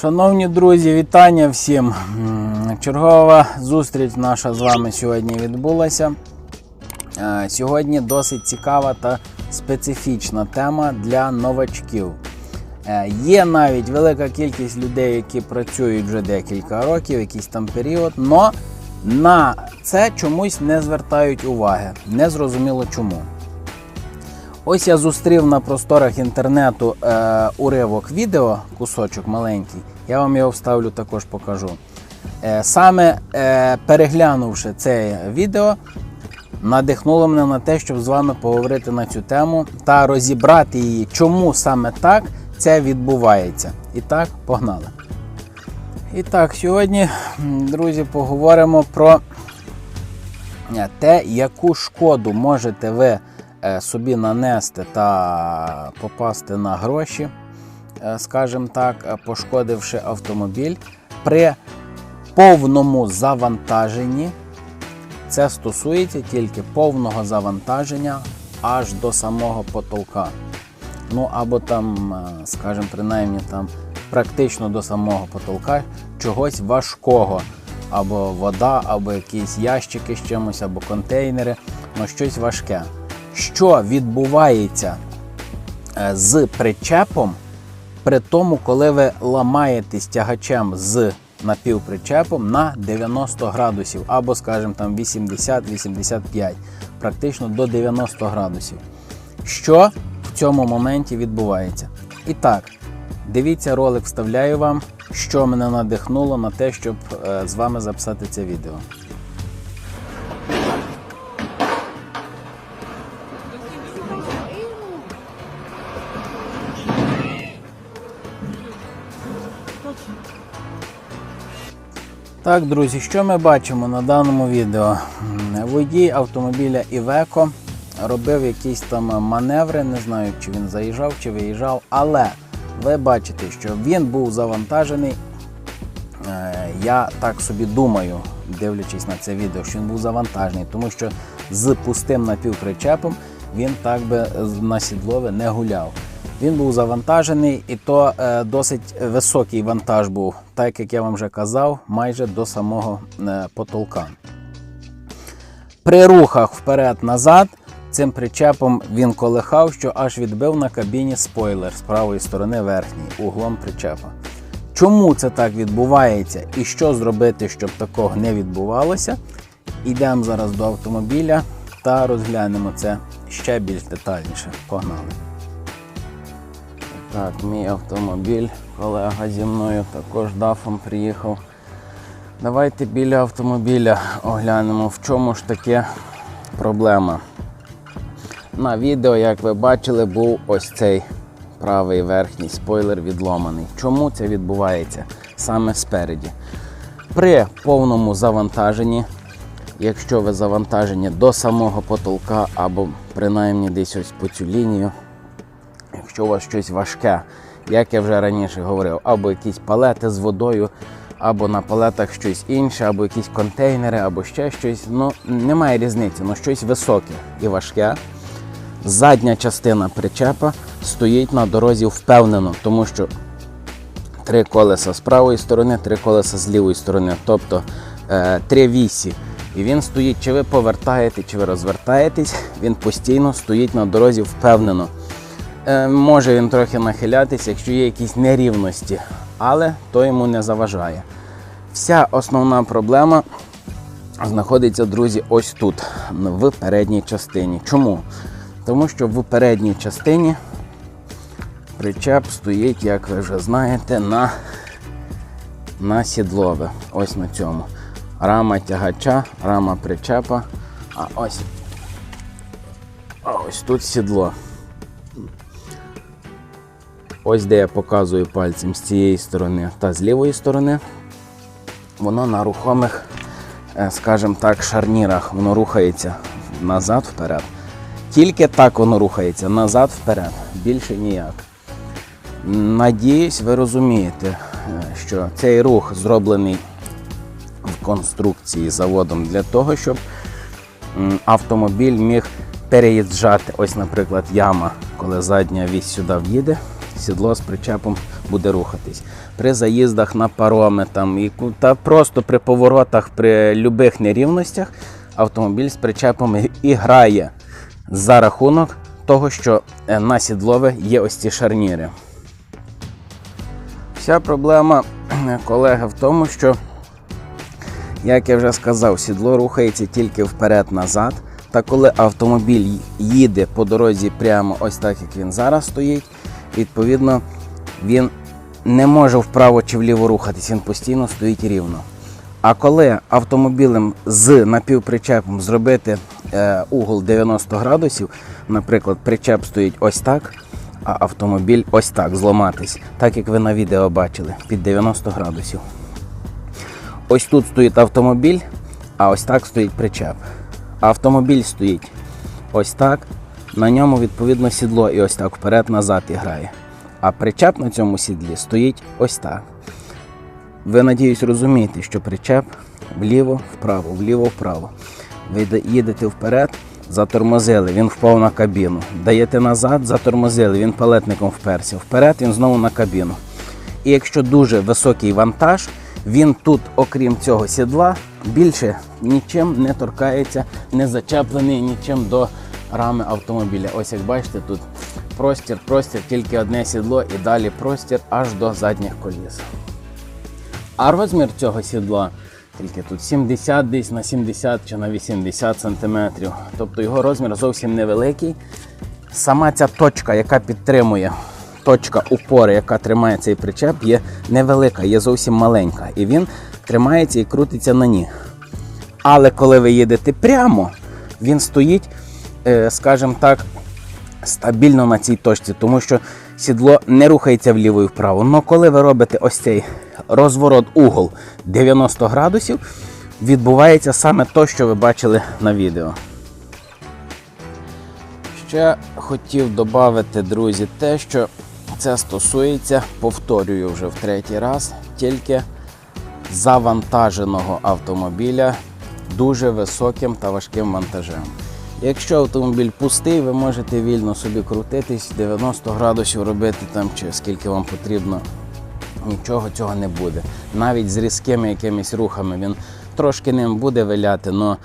Шановні друзі, вітання всім. Чергова зустріч наша з вами сьогодні відбулася. Е, Сьогодні досить цікава та специфічна тема для новачків. Е, Є навіть велика кількість людей, які працюють вже декілька років, якийсь там період, але на це чомусь не звертають уваги. Незрозуміло чому. Ось я зустрів на просторах інтернету е, уривок відео, кусочок маленький. Я вам його вставлю, також покажу. Е, саме е, переглянувши це відео, надихнуло мене на те, щоб з вами поговорити на цю тему та розібрати її, чому саме так це відбувається. І так, погнали. І так, сьогодні, друзі, поговоримо про е, те, яку шкоду можете ви собі нанести та попасти на гроші, е, скажімо так, е, пошкодивши автомобіль при повному завантаженні. Це стосується тільки повного завантаження аж до самого потолка. Ну або там, е, скажімо, принаймні там практично до самого потолка чогось важкого. Або вода, або якісь ящики з чимось, або контейнери, ну щось важке. Що відбувається е, з причепом при тому, коли ви ламаєте тягачем з напівпричепом на 90 градусів, або, скажімо, там 80-85, практично до 90 градусів. Що в цьому моменті відбувається? І так, дивіться ролик, вставляю вам, що мене надихнуло на те, щоб е, з вами записати це відео. Так, друзі, що ми бачимо на даному відео? Водій автомобіля Iveco робив якісь там маневри, не знаю, чи він заїжджав, чи виїжджав, але ви бачите, що він був завантажений. Е, Я так собі думаю, дивлячись на це відео, що він був завантажений, тому що з пустим напівпричепом він так би на сідлове не гуляв. Він був завантажений, і то е, досить високий вантаж був, так як я вам вже казав, майже до самого е, потолка. При рухах вперед-назад цим причепом він колихав, що аж відбив на кабіні спойлер з правої сторони верхній углом причепа. Чому це так відбувається і що зробити, щоб такого не відбувалося? Йдемо зараз до автомобіля та розглянемо це ще більш детальніше. Погнали! Так, мій автомобіль, колега зі мною також дафом приїхав. Давайте біля автомобіля оглянемо, в чому ж таке проблема. На відео, як ви бачили, був ось цей правий верхній спойлер відломаний. Чому це відбувається саме спереді? При повному завантаженні, якщо ви завантажені до самого потолка або принаймні десь ось по цю лінію, якщо у вас щось важке, як я вже раніше говорив, або якісь палети з водою, або на палетах щось інше, або якісь контейнери, або ще щось. Ну, немає різниці, ну щось високе і важке. Задня частина причепа стоїть на дорозі впевнено, тому що три колеса з правої сторони, три колеса з лівої сторони, тобто е, три вісі. І він стоїть, чи ви повертаєте, чи ви розвертаєтесь, він постійно стоїть на дорозі впевнено. Е, може він трохи нахилятися, якщо є якісь нерівності, але то йому не заважає. Вся основна проблема знаходиться, друзі, ось тут, в передній частині. Чому? Тому що в передній частині причеп стоїть, як ви вже знаєте, на, на сідлове. Ось на цьому. Рама тягача, рама причепа. А ось, а ось тут сідло. Ось де я показую пальцем з цієї сторони та з лівої сторони. Воно на рухомих, е, скажімо так, шарнірах. Воно рухається назад вперед. Тільки так воно рухається назад вперед, більше ніяк. Надіюсь, ви розумієте, е, що цей рух зроблений в конструкції заводом для того, щоб автомобіль міг переїжджати. Ось, наприклад, яма, коли задня вісь сюди в'їде, сідло з причепом буде рухатись. При заїздах на пароми там, та просто при поворотах, при любих нерівностях автомобіль з причепом і грає за рахунок того, що е, на сідлове є ось ці шарніри. Вся проблема, колеги, в тому, що, як я вже сказав, сідло рухається тільки вперед-назад. Та коли автомобіль їде по дорозі прямо ось так, як він зараз стоїть, відповідно, він не може вправо чи вліво рухатись, він постійно стоїть рівно. А коли автомобілем з напівпричепом зробити е, угол 90 градусів, наприклад, причеп стоїть ось так, а автомобіль ось так зламатись, так як ви на відео бачили, під 90 градусів. Ось тут стоїть автомобіль, а ось так стоїть причеп. Автомобіль стоїть ось так, на ньому відповідно сідло і ось так вперед-назад і грає. А причеп на цьому сідлі стоїть ось так. Ви надіюсь розумієте, що причеп вліво, вправо, вліво, вправо. Ви їдете вперед, затормозили, він впав на кабіну. Даєте назад, затормозили, він палетником вперся. Вперед він знову на кабіну. І якщо дуже високий вантаж, він тут, окрім цього сідла, більше нічим не торкається, не зачеплений нічим до рами автомобіля. Ось як бачите, тут простір, простір, тільки одне сідло і далі простір аж до задніх коліс. А розмір цього сідла тільки тут 70 десь на 70 чи на 80 сантиметрів. Тобто його розмір зовсім невеликий. Сама ця точка, яка підтримує, точка упори, яка тримає цей причеп, є невелика, є зовсім маленька. І він тримається і крутиться на ній. Але коли ви їдете прямо, він стоїть, скажімо так, стабільно на цій точці, тому що сідло не рухається вліво і вправо. Але коли ви робите ось цей розворот угол 90 градусів, відбувається саме те, що ви бачили на відео. Ще хотів додати, друзі, те, що це стосується, повторюю вже в третій раз, тільки завантаженого автомобіля дуже високим та важким вантажем. Якщо автомобіль пустий, ви можете вільно собі крутитись, 90 градусів робити там чи скільки вам потрібно. Нічого цього не буде. Навіть з різкими якимись рухами він трошки ним буде виляти, але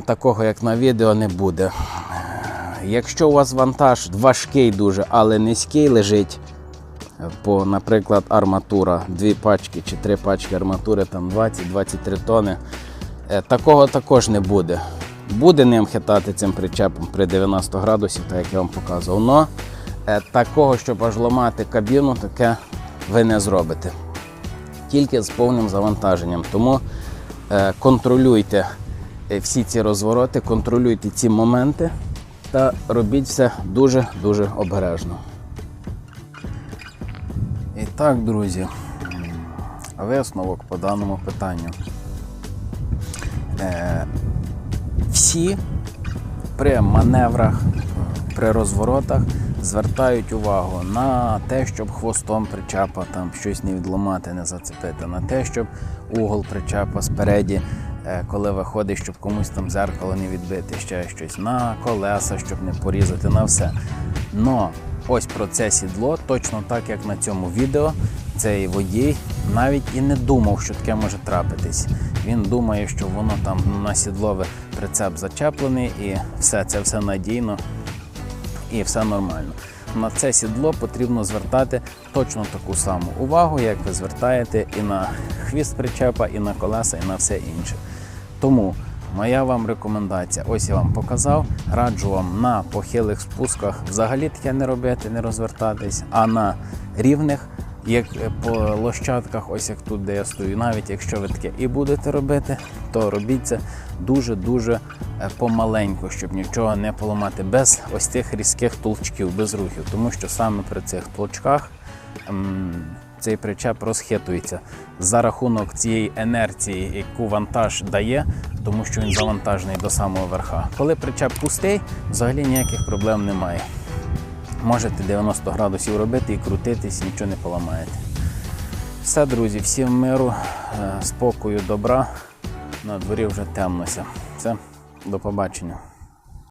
такого, як на відео, не буде. Якщо у вас вантаж важкий дуже, але низький лежить, по, наприклад, арматура, дві пачки чи три пачки арматури, там 20-23 тони, е, такого також не буде. Буде ним хитати цим причепом при 90 градусів, так як я вам показував. Но е, такого, щоб аж ламати кабіну, таке ви не зробите. Тільки з повним завантаженням. Тому е, контролюйте е, всі ці розвороти, контролюйте ці моменти та робіть все дуже-дуже обережно. І так, друзі, висновок по даному питанню. Всі при маневрах, при розворотах звертають увагу на те, щоб хвостом причепа там щось не відламати, не зацепити, на те, щоб угол причепа спереді, е, коли виходить, щоб комусь там зеркало не відбити, ще щось, на колеса, щоб не порізати, на все. Но ось про це сідло, точно так як на цьому відео, цей водій навіть і не думав, що таке може трапитись. Він думає, що воно там на сідлове прицеп зачеплений і все це все надійно і все нормально. На це сідло потрібно звертати точно таку саму увагу, як ви звертаєте і на хвіст причепа, і на колеса, і на все інше. Тому моя вам рекомендація, ось я вам показав. Раджу вам на похилих спусках взагалі таке не робити, не розвертатись, а на рівних, як по лощатках, ось як тут, де я стою, навіть якщо ви таке і будете робити, то робіть це дуже-дуже е, помаленьку, щоб нічого не поламати, без ось цих різких толчків, без рухів. Тому що саме при цих толчках ем, цей причеп розхитується за рахунок цієї інерції, яку вантаж дає, тому що він завантажений до самого верха. Коли причеп пустий, взагалі ніяких проблем немає. Можете 90 градусів робити і крутитись, нічого не поламаєте. Все, друзі, всім миру, е, спокою, добра. На дворі вже темнося. Все, до побачення.